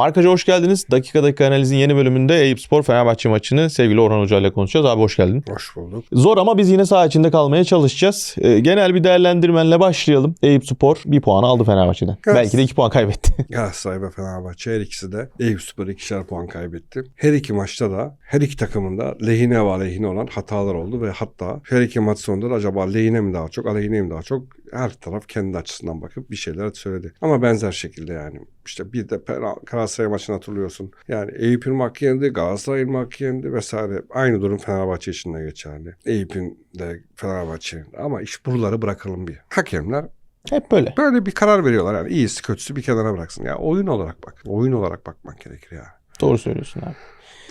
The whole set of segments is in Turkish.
Markaja hoş geldiniz. Dakika dakika analizin yeni bölümünde Eyüp Spor Fenerbahçe maçını sevgili Orhan Hoca ile konuşacağız. Abi hoş geldin. Hoş bulduk. Zor ama biz yine saha içinde kalmaya çalışacağız. Ee, genel bir değerlendirmenle başlayalım. Eyüp Spor bir puan aldı Fenerbahçe'den. Evet. Belki de iki puan kaybetti. Galatasaray ve Fenerbahçe her ikisi de Eyüp Spor ikişer puan kaybetti. Her iki maçta da her iki takımın da lehine ve aleyhine olan hatalar oldu ve hatta her iki maç sonunda da acaba lehine mi daha çok aleyhine mi daha çok her taraf kendi açısından bakıp bir şeyler söyledi. Ama benzer şekilde yani işte bir de Galatasaray maçını hatırlıyorsun. Yani Eyüp'ün hakkı yendi, Galatasaray'ın hakkı yendi vesaire. Aynı durum Fenerbahçe için de geçerli. Eyüp'ün de Fenerbahçe'nin. Ama iş buraları bırakalım bir. Hakemler Hep böyle. böyle bir karar veriyorlar yani iyisi kötüsü bir kenara bıraksın. Ya oyun olarak bak. Oyun olarak bakmak gerekir ya. Doğru söylüyorsun abi.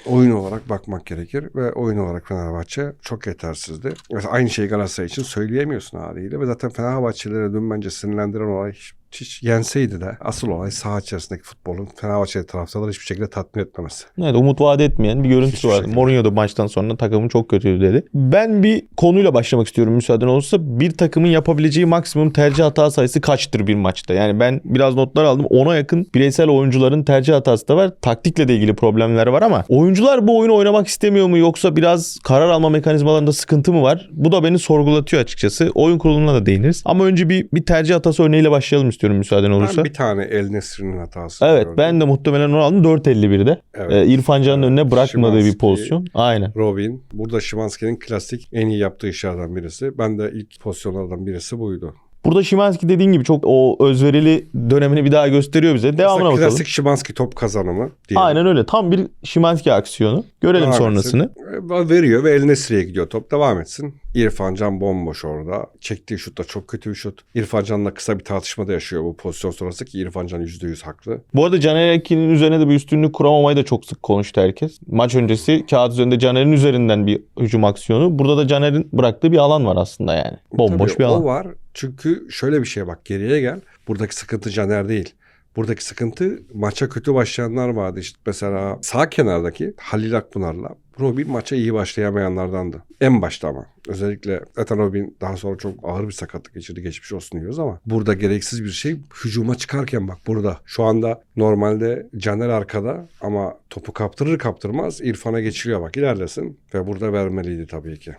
Oyun olarak bakmak gerekir ve oyun olarak Fenerbahçe çok yetersizdi. Mesela aynı şeyi Galatasaray için söyleyemiyorsun haliyle ve zaten Fenerbahçelilere dün bence sinirlendiren olay hiç, yenseydi de asıl olay saha içerisindeki futbolun Fenerbahçe taraftarları hiçbir şekilde tatmin etmemesi. Evet umut vaat etmeyen bir görüntüsü şekilde. Mourinho da maçtan sonra takımın çok kötüydü dedi. Ben bir konuyla başlamak istiyorum müsaaden olursa. Bir takımın yapabileceği maksimum tercih hata sayısı kaçtır bir maçta? Yani ben biraz notlar aldım. Ona yakın bireysel oyuncuların tercih hatası da var. Taktikle de ilgili problemler var ama oyuncular bu oyunu oynamak istemiyor mu yoksa biraz karar alma mekanizmalarında sıkıntı mı var? Bu da beni sorgulatıyor açıkçası. Oyun kuruluna da değiniriz. Ama önce bir bir tercih hatası örneğiyle başlayalım istiyorum müsaaden olursa. Ben bir tane El Nesri'nin hatası Evet gördüm. ben de muhtemelen onu aldım 4.51'de. Evet. Ee, İrfan Can'ın önüne bırakmadığı bir Szymanski, pozisyon. Aynen. Robin. Burada Şimanski'nin klasik en iyi yaptığı işlerden birisi. Ben de ilk pozisyonlardan birisi buydu. Burada Şimanski dediğin gibi çok o özverili dönemini bir daha gösteriyor bize. Devamına Mesela bakalım. Klasik Şimanski top kazanımı diyelim. Aynen öyle. Tam bir Şimanski aksiyonu. Görelim Devam sonrasını. etsin. Veriyor ve eline sıraya gidiyor top. Devam etsin. İrfan Can bomboş orada. Çektiği şut da çok kötü bir şut. İrfan Can'la kısa bir tartışmada yaşıyor bu pozisyon sonrası ki İrfan Can %100 haklı. Bu arada Caner Erkin'in üzerine de bir üstünlük kuramamayı da çok sık konuştu herkes. Maç öncesi kağıt üzerinde Caner'in üzerinden bir hücum aksiyonu. Burada da Caner'in bıraktığı bir alan var aslında yani. Bomboş Tabii bir alan. O var. Çünkü şöyle bir şeye bak geriye gel. Buradaki sıkıntı Caner değil. Buradaki sıkıntı maça kötü başlayanlar vardı. İşte mesela sağ kenardaki Halil Akpınar'la Robin maça iyi başlayamayanlardandı. En başta ama. Özellikle zaten Robin daha sonra çok ağır bir sakatlık geçirdi. Geçmiş olsun diyoruz ama burada gereksiz bir şey hücuma çıkarken bak burada. Şu anda normalde Caner arkada ama topu kaptırır kaptırmaz İrfan'a geçiriyor bak ilerlesin. Ve burada vermeliydi tabii ki.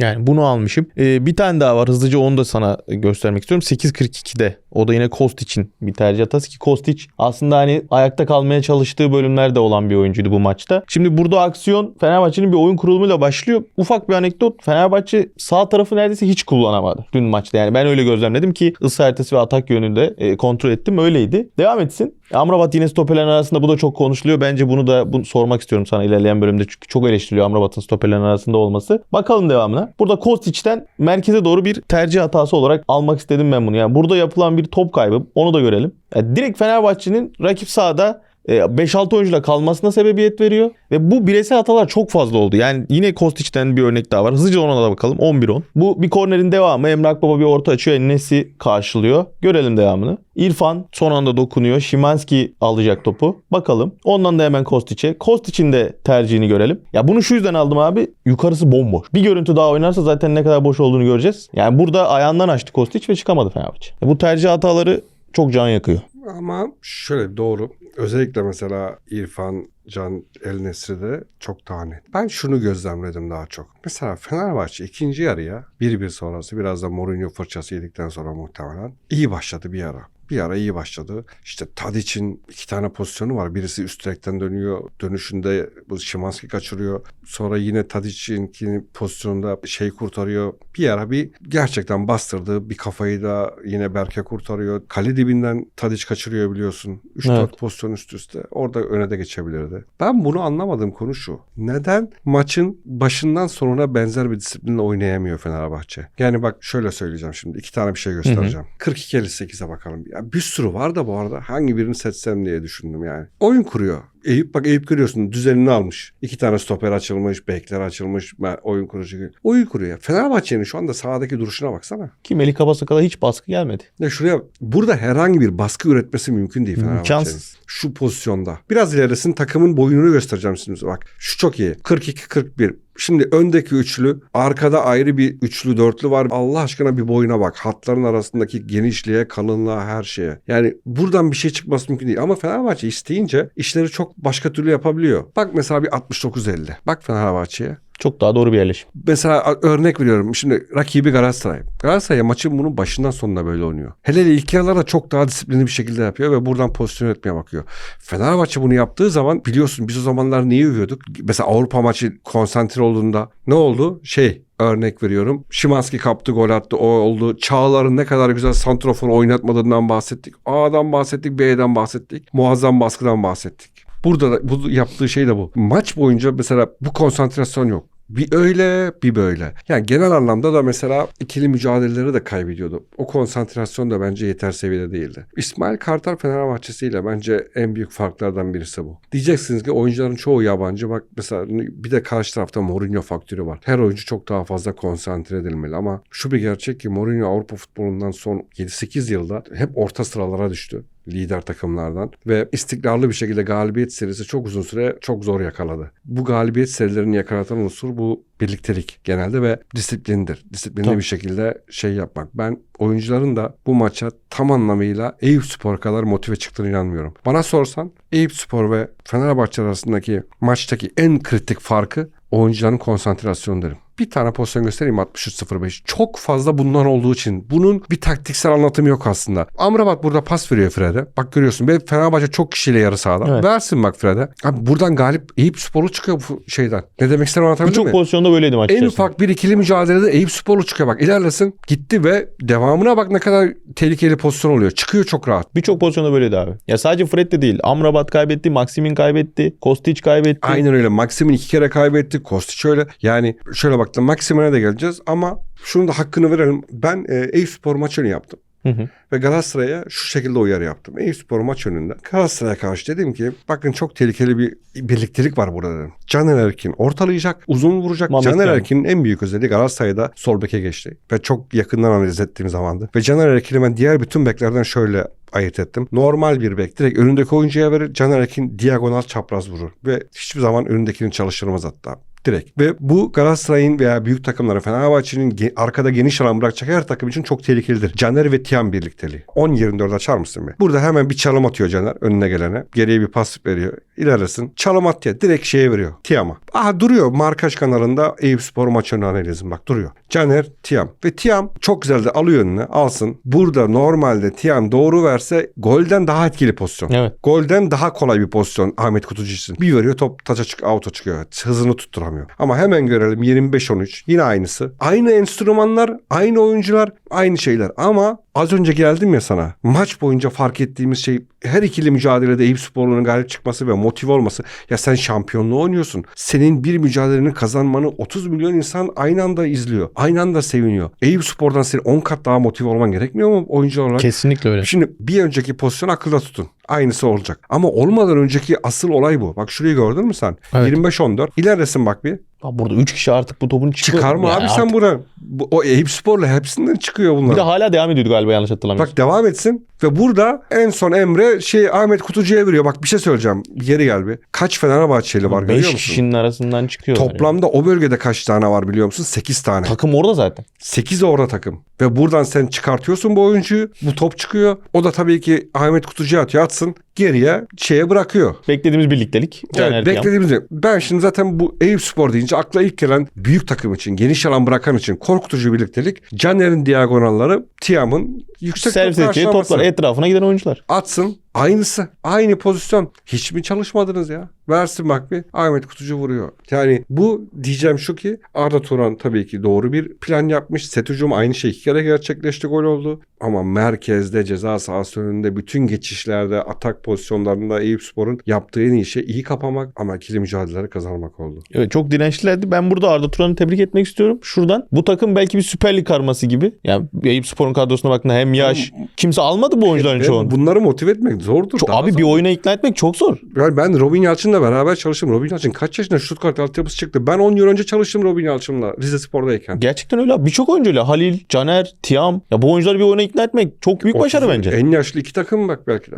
Yani bunu almışım. Ee, bir tane daha var. Hızlıca onu da sana göstermek istiyorum. 8.42'de. O da yine Kostic'in bir tercih hatası ki Kostic aslında hani ayakta kalmaya çalıştığı bölümlerde olan bir oyuncuydu bu maçta. Şimdi burada aksiyon Fenerbahçe'nin bir oyun kurulumuyla başlıyor. Ufak bir anekdot. Fenerbahçe sağ tarafı neredeyse hiç kullanamadı dün maçta. Yani ben öyle gözlemledim ki ısı haritası ve atak yönünde e, kontrol ettim. Öyleydi. Devam etsin. Amrabat yine stoperlerin arasında bu da çok konuşuluyor. Bence bunu da bunu sormak istiyorum sana ilerleyen bölümde. Çünkü çok eleştiriliyor Amrabat'ın stoperlerin arasında olması. Bakalım devamına. Burada Kostic'ten merkeze doğru bir tercih hatası olarak almak istedim ben bunu. Yani burada yapılan bir top kaybı onu da görelim. Yani direkt Fenerbahçe'nin rakip sahada 5-6 oyuncuyla kalmasına sebebiyet veriyor. Ve bu bireysel hatalar çok fazla oldu. Yani yine Kostic'ten bir örnek daha var. Hızlıca ona da bakalım. 11-10. Bu bir kornerin devamı. Emre Akbaba bir orta açıyor. Enes'i karşılıyor. Görelim devamını. İrfan son anda dokunuyor. Şimanski alacak topu. Bakalım. Ondan da hemen Kostic'e. Kostic'in de tercihini görelim. Ya bunu şu yüzden aldım abi. Yukarısı bomboş. Bir görüntü daha oynarsa zaten ne kadar boş olduğunu göreceğiz. Yani burada ayağından açtı Kostic ve çıkamadı Fenerbahçe. Bu tercih hataları çok can yakıyor. Ama şöyle doğru. Özellikle mesela İrfan Can El Nesri'de çok daha net. Ben şunu gözlemledim daha çok. Mesela Fenerbahçe ikinci yarıya 1-1 sonrası biraz da Mourinho fırçası yedikten sonra muhtemelen iyi başladı bir ara. Bir ara iyi başladı. İşte Tadic'in iki tane pozisyonu var. Birisi üst direkten dönüyor. Dönüşünde bu Şimanski kaçırıyor. Sonra yine Tadic'in pozisyonunda şey kurtarıyor. Bir ara bir gerçekten bastırdı. Bir kafayı da yine Berke kurtarıyor. Kale dibinden Tadic kaçırıyor biliyorsun. 3-4 Evet. pozisyon üst üste. Orada öne de geçebilirdi. Ben bunu anlamadığım konu şu. Neden maçın başından sonuna benzer bir disiplinle oynayamıyor Fenerbahçe? Yani bak şöyle söyleyeceğim şimdi. iki tane bir şey göstereceğim. 42-58'e bakalım. Ya bir sürü var da bu arada hangi birini seçsem diye düşündüm yani. Oyun kuruyor. Eyüp bak Eyüp görüyorsun düzenini almış. İki tane stoper açılmış, bekler açılmış, oyun kurucu. Oyun kuruyor. Fenerbahçe'nin şu anda sahadaki duruşuna baksana. Ki Melih Kabasak'a hiç baskı gelmedi. Ya şuraya burada herhangi bir baskı üretmesi mümkün değil Fenerbahçe'nin. Şu pozisyonda. Biraz ilerisin takımın boyununu göstereceğim şimdi. Bak şu çok iyi. 42-41. Şimdi öndeki üçlü, arkada ayrı bir üçlü dörtlü var. Allah aşkına bir boyuna bak. Hatların arasındaki genişliğe, kalınlığa, her şeye. Yani buradan bir şey çıkması mümkün değil. Ama Fenerbahçe isteyince işleri çok başka türlü yapabiliyor. Bak mesela bir 69-50. Bak Fenerbahçe'ye. Çok daha doğru bir yerleşim. Mesela örnek veriyorum. Şimdi rakibi Galatasaray. Galatasaray maçın bunun başından sonuna böyle oynuyor. Hele hele ilk yarılarda çok daha disiplinli bir şekilde yapıyor ve buradan pozisyon etmeye bakıyor. Fenerbahçe bunu yaptığı zaman biliyorsun biz o zamanlar neyi övüyorduk? Mesela Avrupa maçı konsantre olduğunda ne oldu? Şey örnek veriyorum. Şimanski kaptı gol attı o oldu. Çağlar'ın ne kadar güzel santrofor oynatmadığından bahsettik. A'dan bahsettik B'den bahsettik. Muazzam baskıdan bahsettik. Burada da bu yaptığı şey de bu. Maç boyunca mesela bu konsantrasyon yok. Bir öyle bir böyle. Yani genel anlamda da mesela ikili mücadeleleri de kaybediyordu. O konsantrasyon da bence yeter seviyede değildi. İsmail Kartal Fenerbahçesiyle bence en büyük farklardan birisi bu. Diyeceksiniz ki oyuncuların çoğu yabancı. Bak mesela bir de karşı tarafta Mourinho faktörü var. Her oyuncu çok daha fazla konsantre edilmeli ama şu bir gerçek ki Mourinho Avrupa futbolundan son 7-8 yılda hep orta sıralara düştü lider takımlardan ve istikrarlı bir şekilde galibiyet serisi çok uzun süre çok zor yakaladı. Bu galibiyet serilerini yakalatan unsur bu birliktelik genelde ve disiplindir. Disiplinli Tabii. bir şekilde şey yapmak. Ben oyuncuların da bu maça tam anlamıyla Eyüp Spor kadar motive çıktığını inanmıyorum. Bana sorsan Eyüp Spor ve Fenerbahçe arasındaki maçtaki en kritik farkı oyuncuların konsantrasyonu derim. Bir tane pozisyon göstereyim 63-05. Çok fazla bundan olduğu için bunun bir taktiksel anlatımı yok aslında. Amrabat burada pas veriyor Fred'e. Bak görüyorsun. Ve Fenerbahçe çok kişiyle yarı sahada. Evet. Versin bak Fred'e. Abi buradan galip Eyüp Sporlu çıkıyor bu şeyden. Ne demek istedim anlatabildim Birçok pozisyonda böyleydi maç En ufak bir ikili mücadelede Eyüp Sporlu çıkıyor bak ilerlesin gitti ve devamına bak ne kadar tehlikeli pozisyon oluyor. Çıkıyor çok rahat. Birçok pozisyonda böyleydi abi. Ya sadece Fred de değil. Amrabat kaybetti, Maximin kaybetti, Kostić kaybetti. Aynen öyle. Maxim'in iki kere kaybetti. Kostić öyle. Yani şöyle baktım Maxim'e de geleceğiz ama şunu da hakkını verelim. Ben e, Eyüp Spor maçını yaptım. Hı hı. Ve Galatasaray'a şu şekilde uyarı yaptım. Eyüp Spor maç önünde Galatasaray'a karşı dedim ki bakın çok tehlikeli bir birliktelik var burada dedim. Caner Erkin ortalayacak, uzun vuracak. Mehmet Caner Can. Erkin'in en büyük özelliği Galatasaray'da sol beke geçti. Ve çok yakından analiz ettiğim zamandı. Ve Caner Erkin'i ben diğer bütün beklerden şöyle ayırt ettim. Normal bir bek direkt önündeki oyuncuya verir. Caner Erkin diagonal çapraz vurur. Ve hiçbir zaman önündekini çalıştırmaz hatta. Direkt. Ve bu Galatasaray'ın veya büyük takımların Fenerbahçe'nin ge- arkada geniş alan bırakacak her takım için çok tehlikelidir. Caner ve Tiam birlikteliği. 10-24 açar mısın be? Burada hemen bir çalım atıyor Caner önüne gelene. Geriye bir pas veriyor. İlerlesin. Çalım at diye direkt şeye veriyor. Tiam'a. Aha duruyor markaj kanalında Eyüp Spor maçını analizim bak duruyor. Caner Tiam. Ve Tiam çok güzel de alıyor önüne alsın. Burada normalde Tiam doğru verse golden daha etkili pozisyon. Evet. Golden daha kolay bir pozisyon Ahmet Kutucu için. Bir veriyor top taça çık out'a çıkıyor. Hızını tutturamıyor. Ama hemen görelim 25-13 yine aynısı. Aynı enstrümanlar, aynı oyuncular, aynı şeyler. Ama az önce geldim ya sana. Maç boyunca fark ettiğimiz şey her ikili mücadelede Eyüp Sporlu'nun galip çıkması ve motive olması. Ya sen şampiyonluğu oynuyorsun. Senin bir mücadelenin kazanmanı 30 milyon insan aynı anda izliyor. Aynı anda seviniyor. Eyüp Spor'dan senin 10 kat daha motive olman gerekmiyor mu oyuncu olarak? Kesinlikle öyle. Şimdi bir önceki pozisyon akılda tutun. Aynısı olacak. Ama olmadan önceki asıl olay bu. Bak şurayı gördün mü sen? Evet. 25-14. İlerlesin bak bir. Ya burada 3 kişi artık bu topun çıkıyor. Çıkar mı Ya abi artık- sen buradan? Bu, o Eyüp Spor'la hepsinden çıkıyor bunlar. Bir de hala devam ediyordu galiba yanlış hatırlamıyorsam. Bak devam etsin. Ve burada en son Emre şey Ahmet Kutucu'ya veriyor. Bak bir şey söyleyeceğim. Geri gel bir. Kaç Fenerbahçeli var görüyor 5 musun? kişinin arasından çıkıyor. Toplamda o bölgede kaç tane var biliyor musun? 8 tane. Takım orada zaten. 8 orada takım. Ve buradan sen çıkartıyorsun bu oyuncuyu. Bu top çıkıyor. O da tabii ki Ahmet Kutucu'ya atıyor atsın. Geriye şeye bırakıyor. Beklediğimiz birliktelik. Evet, beklediğimiz. Ben şimdi zaten bu Eyüp Spor deyince akla ilk gelen büyük takım için, geniş alan bırakan için korkutucu birliktelik. Caner'in diagonalları, Tiam'ın yüksek Servis edeceği toplar etrafına giden oyuncular. Atsın. Aynısı. Aynı pozisyon. Hiç mi çalışmadınız ya? Versin bak bir. Ahmet Kutucu vuruyor. Yani bu diyeceğim şu ki Arda Turan tabii ki doğru bir plan yapmış. Set hücum aynı şey iki kere gerçekleşti gol oldu. Ama merkezde ceza sahası önünde bütün geçişlerde atak pozisyonlarında Eyüp Spor'un yaptığı en iyi şey iyi kapamak ama ikili mücadeleleri kazanmak oldu. Evet çok dirençlilerdi. Ben burada Arda Turan'ı tebrik etmek istiyorum. Şuradan bu takım belki bir Süper Lig karması gibi. Yani Eyüp Spor'un kadrosuna baktığında hem yaş kimse almadı bu oyuncuların çoğunu. bunları motive etmek zordur. Çok- Daha abi zor. bir oyuna ikna etmek çok zor. Yani ben Robin Yalçın'la beraber çalıştım. Robin Yalçın kaç yaşında Stuttgart altyapısı çıktı. Ben 10 yıl önce çalıştım Robin Yalçın'la Rize Spor'dayken. Gerçekten öyle. Birçok oyuncuyla Halil, Caner, Tiam. Ya bu oyuncuları bir oyuna ikna etmek çok büyük başarı 30 bence. En yaşlı iki takım bak belki de.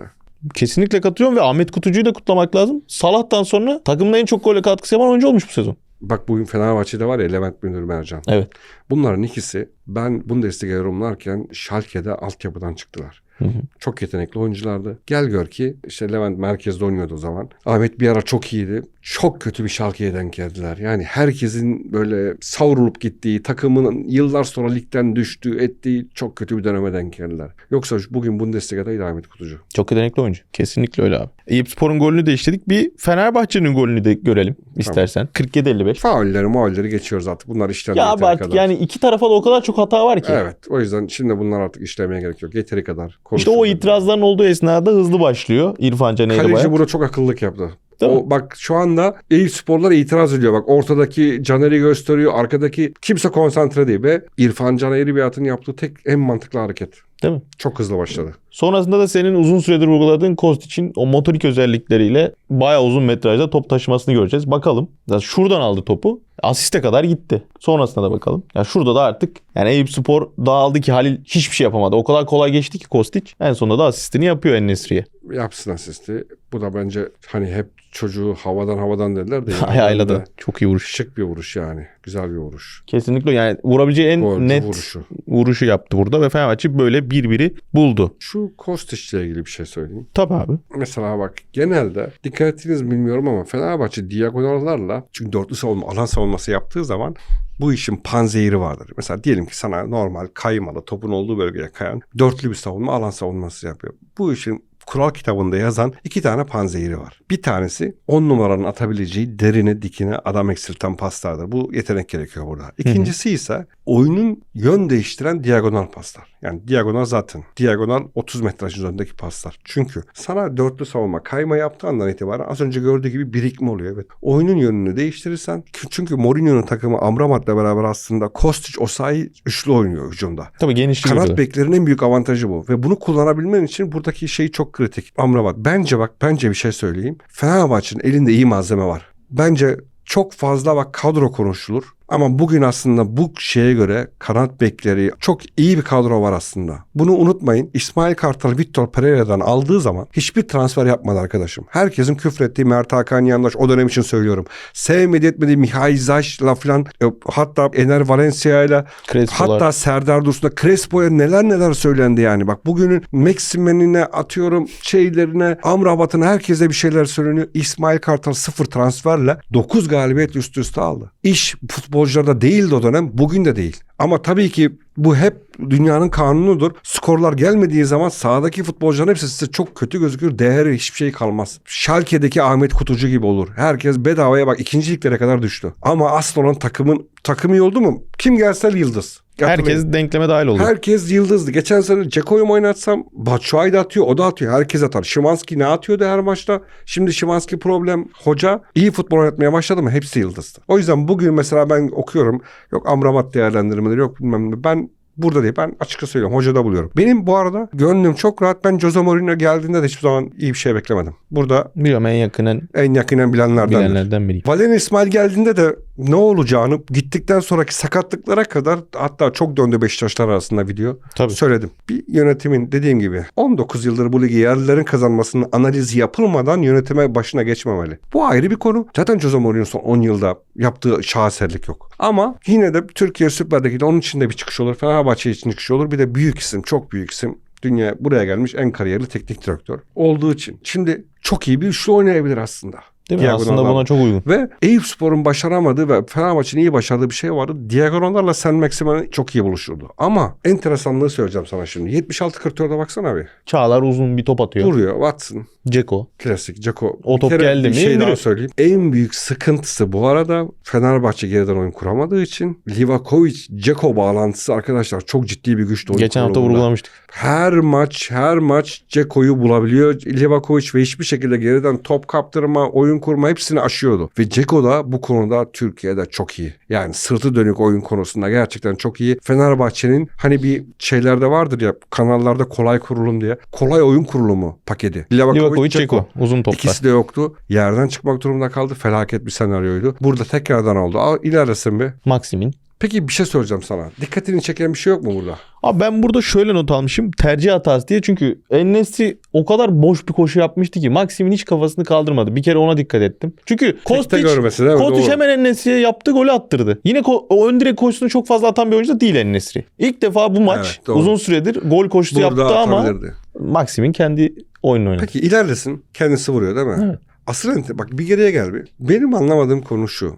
Kesinlikle katılıyorum ve Ahmet Kutucu'yu da kutlamak lazım. Salah'tan sonra takımda en çok gole katkısı yapan oyuncu olmuş bu sezon. Bak bugün Fenerbahçe'de var ya Levent Münir Mercan. Evet. Bunların ikisi ben Bundesliga yorumlarken Schalke'de altyapıdan çıktılar. Hı hı. Çok yetenekli oyunculardı. Gel gör ki işte Levent merkezde oynuyordu o zaman. Ahmet bir ara çok iyiydi. Çok kötü bir Schalke'ye denk geldiler. Yani herkesin böyle savrulup gittiği, takımın yıllar sonra ligden düştüğü, ettiği çok kötü bir döneme denk geldiler. Yoksa bugün Bundesliga'daydı Ahmet Kutucu. Çok yetenekli oyuncu. Kesinlikle öyle abi. Eyüp Spor'un golünü de işledik. Bir Fenerbahçe'nin golünü de görelim istersen. 47-55. Faulleri maulleri geçiyoruz artık. Bunlar işten Ya abi artık kadar. yani iki tarafa da o kadar çok hata var ki. Evet. O yüzden şimdi bunlar artık işlemeye gerek yok. Yeteri kadar. İşte o itirazların olduğu esnada hızlı başlıyor İrfan Can Kaleci burada çok akıllık yaptı. Değil mi? O, bak şu anda Eyüp Sporlar itiraz ediyor. Bak ortadaki Caner'i gösteriyor. Arkadaki kimse konsantre değil. Ve İrfan Can Eğribiyat'ın yaptığı tek en mantıklı hareket. Değil mi? Çok hızlı başladı. Sonrasında da senin uzun süredir vurguladığın Kostic'in o motorik özellikleriyle bayağı uzun metrajda top taşımasını göreceğiz. Bakalım. Ya şuradan aldı topu. Asiste kadar gitti. Sonrasına da bakalım. Ya şurada da artık yani Eyüp Spor dağıldı ki Halil hiçbir şey yapamadı. O kadar kolay geçti ki Kostic. En sonunda da asistini yapıyor En-Nesyri'ye. Yapsın asisti. Bu da bence hani hep çocuğu havadan havadan dediler de. Ayağıyla da çok iyi vuruş. Şık bir vuruş yani. Güzel bir vuruş. Kesinlikle yani vurabileceği en Golcü net vuruşu. vuruşu yaptı burada ve Fenerbahçe böyle bir biri buldu. Şu Kostić ile ilgili bir şey söyleyeyim. Tabii abi. Mesela bak genelde dikkat ettiniz mi bilmiyorum ama Fenerbahçe diagonallarla çünkü dörtlü savunma alan savunması yaptığı zaman bu işin panzehiri vardır. Mesela diyelim ki sana normal kaymalı topun olduğu bölgeye kayan dörtlü bir savunma alan savunması yapıyor. Bu işin kural kitabında yazan iki tane panzehiri var. Bir tanesi 10 numaranın atabileceği derine dikine adam eksilten paslardır. Bu yetenek gerekiyor burada. İkincisi ise oyunun yön değiştiren diagonal paslar. Yani diagonal zaten. Diagonal 30 metraj üzerindeki paslar. Çünkü sana dörtlü savunma kayma yaptığı andan itibaren az önce gördüğü gibi birikme oluyor. Evet. Oyunun yönünü değiştirirsen çünkü Mourinho'nun takımı Amrabat'la beraber aslında Kostic Osayi üçlü oynuyor hücumda. Tabii genişliği Kanat burada. beklerin en büyük avantajı bu. Ve bunu kullanabilmen için buradaki şey çok kritik. Amrabat. Bence bak bence bir şey söyleyeyim. Fenerbahçe'nin elinde iyi malzeme var. Bence çok fazla bak kadro konuşulur. Ama bugün aslında bu şeye göre kanat bekleri çok iyi bir kadro var aslında. Bunu unutmayın. İsmail Kartal Victor Pereira'dan aldığı zaman hiçbir transfer yapmadı arkadaşım. Herkesin küfrettiği Mert Hakan Yandaş o dönem için söylüyorum. Sevmedi etmedi Mihail Zaç'la falan e, hatta Ener Valencia'yla. Hatta Serdar Dursun'a Crespo'ya neler neler söylendi yani. Bak bugünün Maximen'ine atıyorum şeylerine Amrabat'ına herkese bir şeyler söyleniyor. İsmail Kartal sıfır transferle 9 galibiyet üst üste aldı. İş futbolcularda değildi o dönem bugün de değil. Ama tabii ki bu hep dünyanın kanunudur. Skorlar gelmediği zaman sahadaki futbolcuların hepsi size çok kötü gözükür. Değeri hiçbir şey kalmaz. Schalke'deki Ahmet Kutucu gibi olur. Herkes bedavaya bak ikinciliklere kadar düştü. Ama asıl olan takımın takımı iyi oldu mu? Kim gelse yıldız. Hatırlayın. Herkes denkleme dahil oluyor. Herkes yıldızdı. Geçen sene Ceko'yu mu oynatsam Batshuayi da atıyor. O da atıyor. Herkes atar. Şimanski ne atıyordu her maçta? Şimdi Şimanski problem. Hoca iyi futbol oynatmaya başladı mı? Hepsi yıldızdı. O yüzden bugün mesela ben okuyorum. Yok Amrabat değerlendirmeleri yok bilmem ne. Ben Burada değil. Ben açıkça söylüyorum. Hocada buluyorum. Benim bu arada gönlüm çok rahat. Ben Jose Mourinho geldiğinde de hiçbir zaman iyi bir şey beklemedim. Burada Biliyorum en yakının en yakinen bilenlerden. bilenlerden biriyim. Valerian İsmail geldiğinde de ne olacağını gittikten sonraki sakatlıklara kadar hatta çok döndü Beşiktaşlar arasında video. Tabii. Söyledim. Bir yönetimin dediğim gibi 19 yıldır bu ligi yerlilerin kazanmasının analizi yapılmadan yönetime başına geçmemeli. Bu ayrı bir konu. Zaten Jose Mourinho son 10 yılda yaptığı şaheserlik yok. Ama yine de Türkiye Süper Ligi'de onun için de bir çıkış olur. Fenerbahçe için çıkış olur. Bir de büyük isim, çok büyük isim. Dünya buraya gelmiş en kariyerli teknik direktör olduğu için. Şimdi çok iyi bir üçlü oynayabilir aslında. Değil mi? Aslında buna çok uygun. Ve Eyüp Spor'un başaramadığı ve Fenerbahçe'nin iyi başardığı bir şey vardı. Diagonallarla Sen Maximen çok iyi buluşurdu. Ama enteresanlığı söyleyeceğim sana şimdi. 76-44'e baksana bir. Çağlar uzun bir top atıyor. Vuruyor Watson. Ceko. Klasik. Jaco. O Bir top geldi bir mi şey daha söyleyeyim. En büyük sıkıntısı bu arada Fenerbahçe geriden oyun kuramadığı için Livakovic Jaco bağlantısı arkadaşlar çok ciddi bir oyun Geçen hafta vurgulamıştık. Her maç her maç Ceko'yu bulabiliyor. Livakovic ve hiçbir şekilde geriden top kaptırma, oyun kurma hepsini aşıyordu. Ve Ceko da bu konuda Türkiye'de çok iyi. Yani sırtı dönük oyun konusunda gerçekten çok iyi. Fenerbahçe'nin hani bir şeylerde vardır ya kanallarda kolay kurulum diye. Kolay oyun kurulumu paketi. Livakovic, Ceko. Uzun toplar. İkisi de yoktu. Yerden çıkmak durumunda kaldı. Felaket bir senaryoydu. Burada tekrardan oldu. Al ilerlesin bir. Maximin. Peki bir şey soracağım sana. Dikkatini çeken bir şey yok mu burada? Abi ben burada şöyle not almışım. Tercih hatası diye. Çünkü Enes'i o kadar boş bir koşu yapmıştı ki Maxim'in hiç kafasını kaldırmadı. Bir kere ona dikkat ettim. Çünkü Kostić, görmesi değil mi? Doğru. hemen Enes'iye yaptı golü attırdı. Yine o ön direk koşusunu çok fazla atan bir oyuncu da değil Enes'i. İlk defa bu maç Evet, doğru. uzun süredir gol koşusu Burada yaptı ama atabilirdi. Maxim'in kendi oyununu oynadı. Peki ilerlesin. Kendisi vuruyor değil mi? Evet. Asıl ente- bak bir geriye gel bir. Benim anlamadığım konu şu.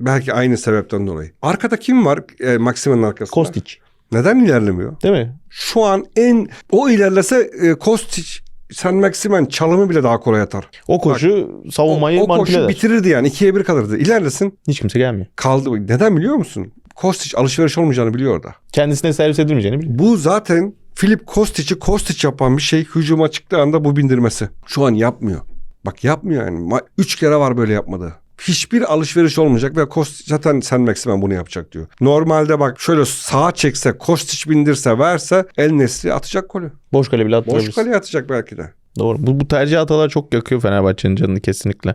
Belki aynı sebepten dolayı. Arkada kim var e, Maxime'nin arkasında? Kostić. Neden ilerlemiyor? Değil mi? Şu an en o ilerlese e, Kostić Sen Maximen çalımı bile daha kolay atar. O koşu savunmayı o, o koşu eder. bitirirdi yani. ikiye bir kalırdı. İlerlesin Hiç kimse gelmiyor. kaldı. Neden biliyor musun? Kostić alışveriş olmayacağını biliyor orada. Kendisine servis edilmeyeceğini biliyor. Bu zaten Filip Kostić'i Kostić yapan bir şey hücuma çıktığı anda bu bindirmesi. Şu an yapmıyor. Bak yapmıyor yani. Üç kere var böyle yapmadığı. Hiçbir alışveriş olmayacak ve Kostić zaten sen Maximen bunu yapacak diyor. Normalde bak şöyle sağa çekse Kostić bindirse verse El Nesri atacak golü. Boş kale bile Boş attırabilirsin. kaleye atacak belki de. Doğru. Bu, bu tercih hatalar çok yakıyor Fenerbahçe'nin canını kesinlikle.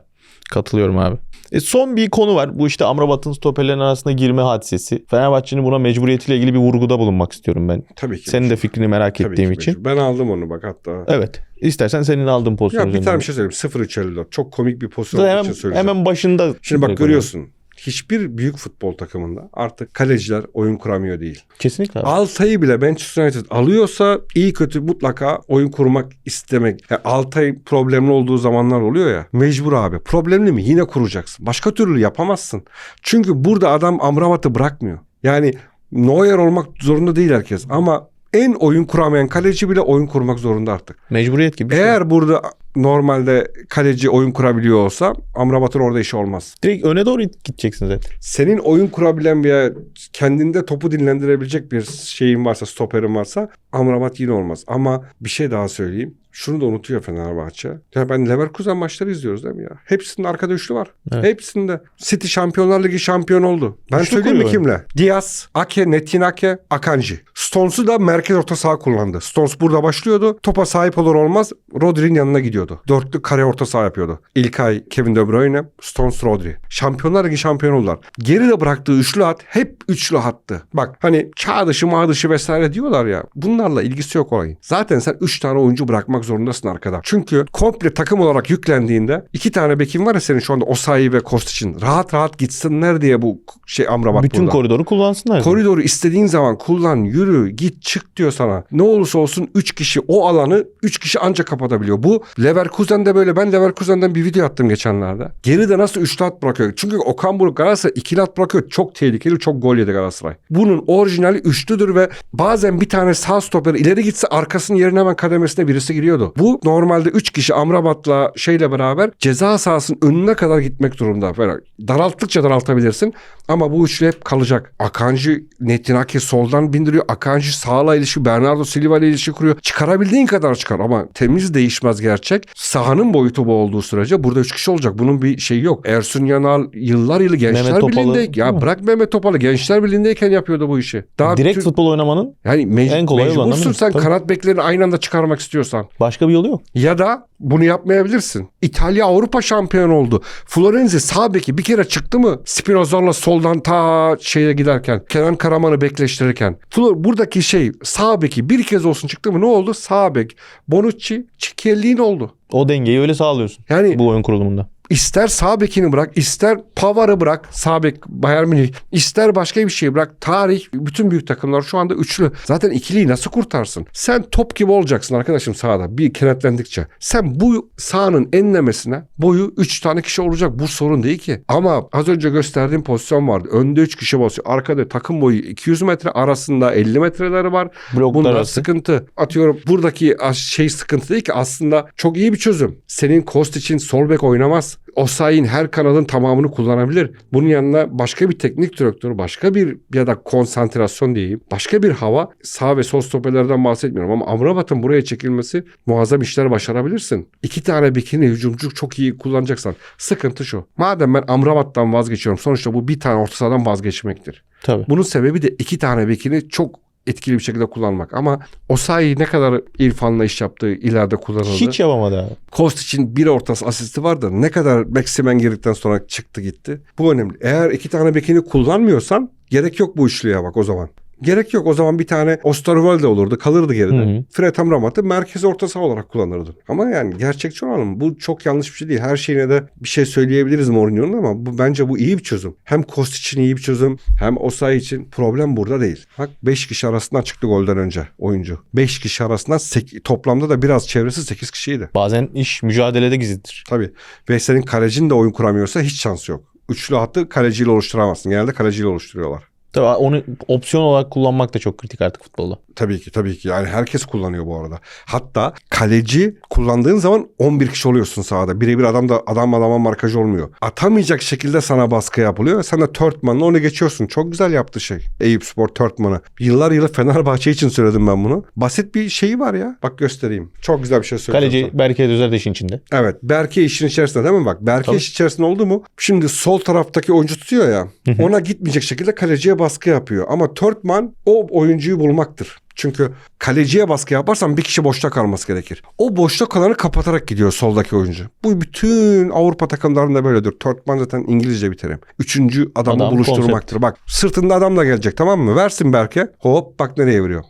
Katılıyorum abi. E son bir konu var. Bu işte Amrabat'ın stoperlerin arasına girme hadisesi. Fenerbahçe'nin buna mecburiyetiyle ilgili bir vurguda bulunmak istiyorum ben. Tabii ki. Senin de fikrini merak Tabii ettiğim için. mecbur. Ben aldım onu bak hatta. Evet. İstersen senin aldığın pozisyon Ya bir tane bir şey söyleyeyim. 0-3-54. Çok komik bir pozisyon hemen, için söyleyeceğim. hemen başında. Şimdi bak görüyorsun. Hiçbir büyük futbol takımında artık kaleciler oyun kuramıyor değil. Kesinlikle abi. Altay'ı bile Manchester United alıyorsa iyi kötü mutlaka oyun kurmak istemek. Yani Altay problemli olduğu zamanlar oluyor ya. Mecbur abi. Problemli mi? Yine kuracaksın. Başka türlü yapamazsın. Çünkü burada adam Amrabat'ı bırakmıyor. Yani Neuer olmak zorunda değil herkes ama en oyun kuramayan kaleci bile oyun kurmak zorunda artık. Mecburiyet gibi. şey. Eğer burada normalde kaleci oyun kurabiliyor olsa Amrabat'ın orada işi olmaz. Direkt öne doğru gideceksin zaten. Senin oyun kurabilen bir kendinde topu dinlendirebilecek bir şeyin varsa, stoperin varsa Amrabat yine olmaz. Ama bir şey daha söyleyeyim. Şunu da unutuyor Fenerbahçe. Ya ben Leverkusen maçları izliyoruz değil mi ya? Hepsinin arkada üçlü var. Evet. Hepsinde. City Şampiyonlar Ligi şampiyon oldu. Ben Üçlü söyleyeyim mi kimle? Diaz, Ake, Netinake, Akanji. Stones'u da merkez orta saha kullandı. Stones burada başlıyordu. Topa sahip olur olmaz Rodri'nin yanına gidiyordu. Dörtlü kare orta saha yapıyordu. İlkay, Kevin De Bruyne, Stones, Rodri. Şampiyonlar Ligi şampiyon oldular. Geride bıraktığı üçlü hat hep üçlü hattı. Bak hani çağ dışı mağ dışı vesaire diyorlar ya. Bunlarla ilgisi yok olayın. Zaten sen üç tane oyuncu bırakmak zorundasın arkada. Çünkü komple takım olarak yüklendiğinde iki tane bekin var ya senin şu anda Osayi ve Kostic'in. Rahat rahat gitsinler diye bu şey Amrabat Bütün burada. koridoru kullansınlar. Koridoru istediğin zaman kullan, yürü, git, çık diyor sana. Ne olursa olsun 3 kişi o alanı 3 kişi ancak kapatabiliyor. Bu Leverkusen'de böyle ben Leverkusen'den bir video attım geçenlerde. Geride nasıl 3 lat bırakıyor? Çünkü Okan Buruk Galatasaray 2 lat bırakıyor. Çok tehlikeli, çok gol yedi Galatasaray. Bunun orijinali üçlüdür ve bazen bir tane sağ stoper ileri gitse arkasının yerine hemen kademesine birisi giriyordu. Bu normalde 3 kişi Amrabat'la şeyle beraber ceza sahasının önüne kadar gitmek durumunda. Böyle daralttıkça daraltabilirsin ama bu üçlü hep kalacak. Akanji Netinaki soldan bindiriyor. Akanji sağla ilişki Bernardo Silva ile ilişki kuruyor. Çıkarabildiğin kadar çıkar ama temiz değişmez gerçek. Sahanın boyutu bu olduğu sürece burada üç kişi olacak. Bunun bir şeyi yok. Ersun Yanal yıllar yılı Gençler Birliği'nde ya bırak Mehmet Topal'ı Gençler Birliği'ndeyken yapıyordu bu işi. Daha Direkt tür- futbol oynamanın yani mec- en kolay olanı mecbursun sen Tabii. kanat beklerini aynı anda çıkarmak istiyorsan. başka bir yolu yok. Ya da bunu yapmayabilirsin. İtalya Avrupa şampiyonu oldu. Florenzi sağ beki bir kere çıktı mı? Spinazzar'la soldan ta şeye giderken. Kenan Karaman'ı bekleştirirken. Flor buradaki şey sağ beki bir kez olsun çıktı mı ne oldu? Sağ bek. Bonucci, Çikelli'nin oldu. O dengeyi öyle sağlıyorsun. Yani Bu oyun kurulumunda. İster sağ bekini bırak, ister Pavar'ı bırak, sağ bek Bayern Münih, ister başka bir şey bırak. Tarih, bütün büyük takımlar şu anda üçlü. Zaten ikiliyi nasıl kurtarsın? Sen top gibi olacaksın arkadaşım sahada bir kenetlendikçe. Sen bu sahanın enlemesine boyu 3 tane kişi olacak. Bu sorun değil ki. Ama az önce gösterdiğim pozisyon vardı. Önde 3 kişi basıyor. Arkada takım boyu 200 metre arasında 50 metreleri var. Bloklar arası. sıkıntı. Atıyorum buradaki şey sıkıntı değil ki aslında çok iyi bir çözüm. Senin Kost için sol bek oynamaz. Osayi'nin her kanalın tamamını kullanabilir. Bunun yanına başka bir teknik direktör, başka bir ya da konsantrasyon diyeyim. Başka bir hava sağ ve sol stoperlerden bahsetmiyorum ama Amrabat'ın buraya çekilmesi muazzam işler başarabilirsin. İki tane bikini hücumcu çok iyi kullanacaksan sıkıntı şu. Madem ben Amrabat'tan vazgeçiyorum sonuçta bu bir tane orta sahadan vazgeçmektir. Tabii. Bunun sebebi de iki tane bekini çok etkili bir şekilde kullanmak. Ama Osayi ne kadar İrfan'la iş yaptığı ileride kullanıldı. Hiç yapamadı abi. Kost için bir ortası asisti var da ne kadar Maximen girdikten sonra çıktı gitti. Bu önemli. Eğer iki tane bekini kullanmıyorsan Gerek yok bu üçlüye bak o zaman. Gerek yok. O zaman bir tane Osterwolde olurdu. Kalırdı geride. Hı hı. Fred Amrabat'ı merkez orta saha olarak kullanırdın. Ama yani gerçekçi olalım. Bu çok yanlış bir şey değil. Her şeyine de bir şey söyleyebiliriz Mourinho'nun ama bu bence bu iyi bir çözüm. Hem Kost için iyi bir çözüm hem Osayi için problem burada değil. Bak 5 kişi arasından çıktı golden önce oyuncu. 5 kişi arasından sek- toplamda da biraz çevresi 8 kişiydi. Bazen iş mücadelede gizlidir. Tabii. Ve senin kalecin de oyun kuramıyorsa hiç şans yok. Üçlü hattı kaleciyle oluşturamazsın. Genelde kaleciyle oluşturuyorlar. Tabii onu opsiyon olarak kullanmak da çok kritik artık futbolda. Tabii ki tabii ki. Yani herkes kullanıyor bu arada. Hatta kaleci kullandığın zaman 11 kişi oluyorsun sahada. Birebir adam da adam adama markaj olmuyor. Atamayacak şekilde sana baskı yapılıyor sen de Törtman'la onu geçiyorsun. Çok güzel yaptı şey. Eyüp Spor Törtman'ı. Yıllar yılı Fenerbahçe için söyledim ben bunu. Basit bir şeyi var ya. Bak göstereyim. Çok güzel bir şey söyleyeceğim. Kaleci sana. Berke Özer de işin içinde. Evet. Berke işin içerisinde değil mi bak? Berke Tabii. iş içerisinde oldu mu? Şimdi sol taraftaki oyuncu tutuyor ya. ona gitmeyecek şekilde kaleciye baskı yapıyor. Ama Törtman o oyuncuyu bulmaktır. Çünkü kaleciye baskı yaparsan bir kişi boşta kalması gerekir. O boşta kalanı kapatarak gidiyor soldaki oyuncu. Bu bütün Avrupa takımlarında böyledir. Törtman zaten İngilizce bir terim. Üçüncü adamı Adam, buluşturmaktır. Bak sırtında adam da gelecek tamam mı? Versin Berke. Hop bak nereye veriyor.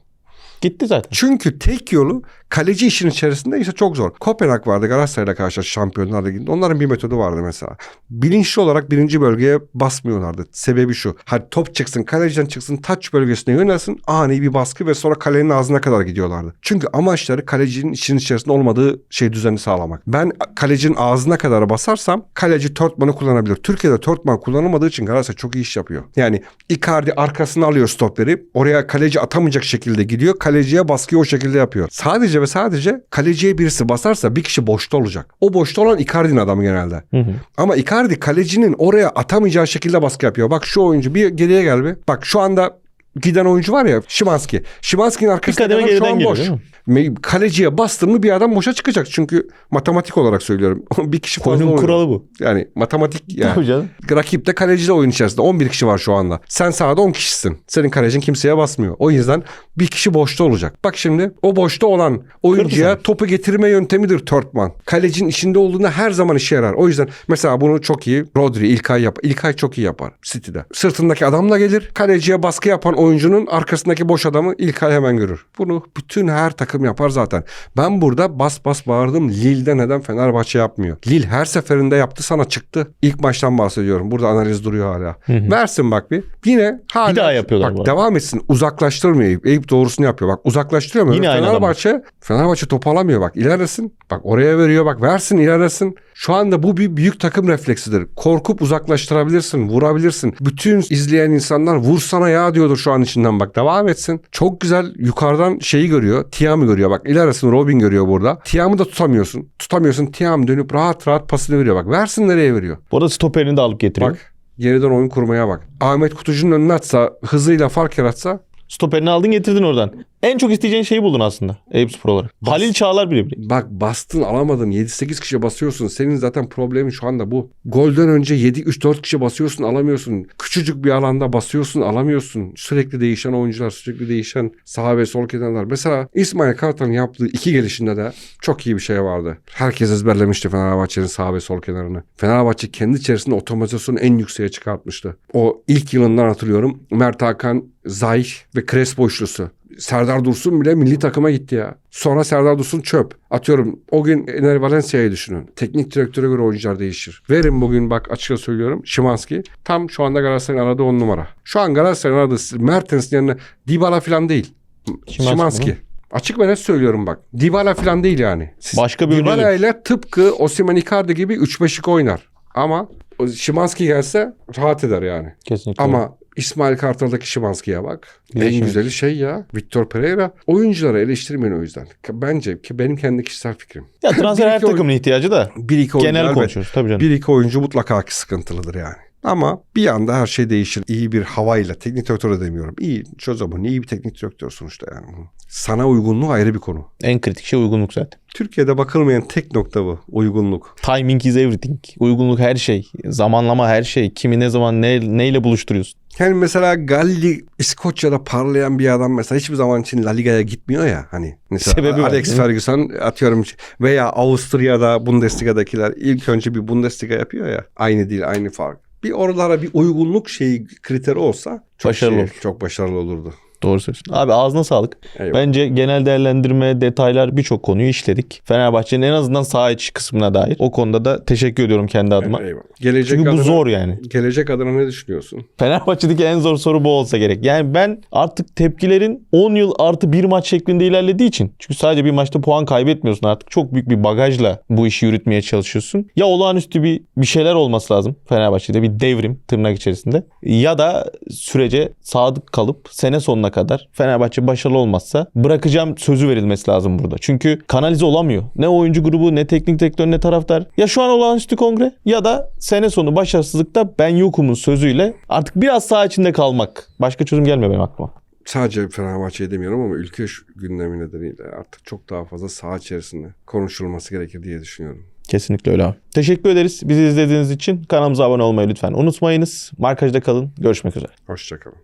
Gitti zaten. Çünkü tek yolu kaleci işin içerisinde ise çok zor. Kopenhag vardı Galatasaray'la karşı Şampiyonlar Ligi'nde. Onların bir metodu vardı mesela. Bilinçli olarak birinci bölgeye basmıyorlardı. Sebebi şu. Hadi top çıksın, kaleciden çıksın, touch bölgesine yönelsin. Ani bir baskı ve sonra kalenin ağzına kadar gidiyorlardı. Çünkü amaçları kalecinin işin içerisinde olmadığı şey düzeni sağlamak. Ben kalecinin ağzına kadar basarsam kaleci Törtman'ı kullanabilir. Türkiye'de Törtman kullanılmadığı için Galatasaray çok iyi iş yapıyor. Yani Icardi arkasına alıyor stoperi. Oraya kaleci atamayacak şekilde gidiyor. Kaleciye baskıyı o şekilde yapıyor. Sadece ve sadece kaleciye birisi basarsa bir kişi boşta olacak. O boşta olan Icardi'nin adamı genelde. Hı hı. Ama Icardi kalecinin oraya atamayacağı şekilde baskı yapıyor. Bak şu oyuncu bir geriye gel bir. Bak şu anda giden oyuncu var ya Şimanski. Şimanski'nin arkasında şu an geliyor boş. Me- Kaleciye bastın mı bir adam boşa çıkacak. Çünkü matematik olarak söylüyorum. bir kişi fazla Oyunun oynuyor. kuralı bu. Yani matematik yani. Canım. Rakip de kaleci de oyun içerisinde. 11 kişi var şu anda. Sen sahada 10 kişisin. Senin kalecin kimseye basmıyor. O yüzden bir kişi boşta olacak. Bak şimdi o boşta olan oyuncuya topu getirme yöntemidir Törtman. Kalecinin içinde olduğunda her zaman işe yarar. O yüzden mesela bunu çok iyi Rodri İlkay yap. İlkay çok iyi yapar City'de. Sırtındaki adamla gelir. Kaleciye baskı yapan oyuncunun arkasındaki boş adamı İlkay hemen görür. Bunu bütün her takım yapar zaten. Ben burada bas bas bağırdım. Lille'de neden Fenerbahçe yapmıyor? Lille her seferinde yaptı sana çıktı. İlk maçtan bahsediyorum. Burada analiz duruyor hala. Versin bak bir. Yine hala. Bir daha yapıyorlar Bak bu devam etsin. Uzaklaştırmıyor Eyüp. Eyüp doğrusunu yapıyor. Bak uzaklaştırıyor mu? Yine Fenerbahçe, Fenerbahçe topu alamıyor bak. ilerlesin. Bak oraya veriyor bak. Versin ilerlesin. Şu anda bu bir büyük takım refleksidir. Korkup uzaklaştırabilirsin. Vurabilirsin. Bütün izleyen insanlar vursana ya diyordur şu an içinden bak. Devam etsin. Çok güzel yukarıdan şeyi görüyor. Tiam'ı görüyor bak. ilerlesin Robin görüyor burada. Tiam'ı da tutamıyorsun. Tutamıyorsun. Tiam dönüp rahat rahat pasını veriyor bak. Versin nereye veriyor. Bu arada stoperini de alıp getiriyor. Bak geriden oyun kurmaya bak. Ahmet Kutucu'nun önüne atsa, hızıyla fark yaratsa Stoperini aldın getirdin oradan. En çok isteyeceğin şeyi buldun aslında Eyüp Spor olarak. Halil Çağlar bile bile. Bak bastın alamadın 7-8 kişi basıyorsun. Senin zaten problemin şu anda bu. Golden önce 7-3-4 kişi basıyorsun alamıyorsun. Küçücük bir alanda basıyorsun alamıyorsun. Sürekli değişen oyuncular sürekli değişen sağ ve sol kenarlar. Mesela İsmail Kartal'ın yaptığı iki gelişinde de çok iyi bir şey vardı. Herkes ezberlemişti Fenerbahçe'nin sağ ve sol kenarını. Fenerbahçe kendi içerisinde otomasyonu en yükseğe çıkartmıştı. O ilk yılından hatırlıyorum. Mert Hakan, Zayh ve Crespo üçlüsü. Serdar Dursun bile milli takıma gitti ya. Sonra Serdar Dursun çöp. Atıyorum o gün Ener Valencia'yı düşünün. Teknik direktöre göre oyuncular değişir. Verin bugün bak açıkça söylüyorum Şimanski. Tam şu anda Galatasaray'ın aradığı on numara. Şu an Galatasaray'ın aradığı Mertens'in yanına Dybala falan değil. Şimanski. Açık ve net söylüyorum bak. Dybala falan değil yani. Siz- Başka bir Dybala ile tıpkı Osimhen Icardi gibi 3-5'lik oynar. Ama Şimanski gelse rahat eder yani. Kesinlikle. Ama İsmail Kartal'daki Şimanski'ye bak. En Değişmiş. güzeli şey ya. Victor Pereira. Oyuncuları eleştirmeyin o yüzden. Bence ki benim kendi kişisel fikrim. ya transfer her takımın ihtiyacı da. Bir iki oyuncu Genel konuşuyoruz tabii canım. Bir iki oyuncu mutlaka ki sıkıntılıdır yani. Ama bir anda her şey değişir. İyi bir havayla. Teknik direktör de demiyorum. İyi çözümü. İyi bir teknik direktör sonuçta yani. Sana uygunluğu ayrı bir konu. En kritik şey uygunluk zaten. Türkiye'de bakılmayan tek nokta bu. Uygunluk. Timing is everything. Uygunluk her şey. Zamanlama her şey. Kimi ne zaman ne, neyle buluşturuyorsun? Yani mesela Galli İskoçya'da parlayan bir adam mesela hiçbir zaman için La Liga'ya gitmiyor ya hani. Mesela Sebebi var, Alex mi? Ferguson atıyorum veya Avusturya'da Bundesliga'dakiler ilk önce bir Bundesliga yapıyor ya. Aynı değil aynı fark. bir oralara bir uygunluk şeyi kriteri olsa çok Başarılı şey- olur. çok başarılı olurdu. Doğru söylüyorsun. Abi ağzına sağlık. Eyvallah. Bence genel değerlendirme, detaylar birçok konuyu işledik. Fenerbahçe'nin en azından saha içi kısmına dair. O konuda da teşekkür ediyorum kendi adıma. Eyvallah. Gelecek Çünkü bu adına, zor yani. Gelecek adına ne düşünüyorsun? Fenerbahçe'deki en zor soru bu olsa gerek. Yani ben artık tepkilerin 10 yıl artı bir maç şeklinde ilerlediği için. Çünkü sadece bir maçta puan kaybetmiyorsun artık. Çok büyük bir bagajla bu işi yürütmeye çalışıyorsun. Ya olağanüstü bir, bir şeyler olması lazım Fenerbahçe'de. Bir devrim tırnak içerisinde. Ya da sürece sadık kalıp sene sonuna kadar Fenerbahçe başarılı olmazsa bırakacağım sözü verilmesi lazım burada. Çünkü kanalize olamıyor. Ne oyuncu grubu ne teknik direktör ne taraftar. Ya şu an olağanüstü kongre ya da sene sonu başarısızlıkta ben yokumun sözüyle artık biraz saha içinde kalmak. Başka çözüm gelmiyor benim aklıma. Sadece Fenerbahçe'yi demiyorum ama ülke gündemi nedeniyle artık çok daha fazla saha içerisinde konuşulması gerekir diye düşünüyorum. Kesinlikle öyle abi. Teşekkür ederiz bizi izlediğiniz için. Kanalımıza abone olmayı lütfen unutmayınız. Markajda kalın. Görüşmek üzere. Hoşçakalın.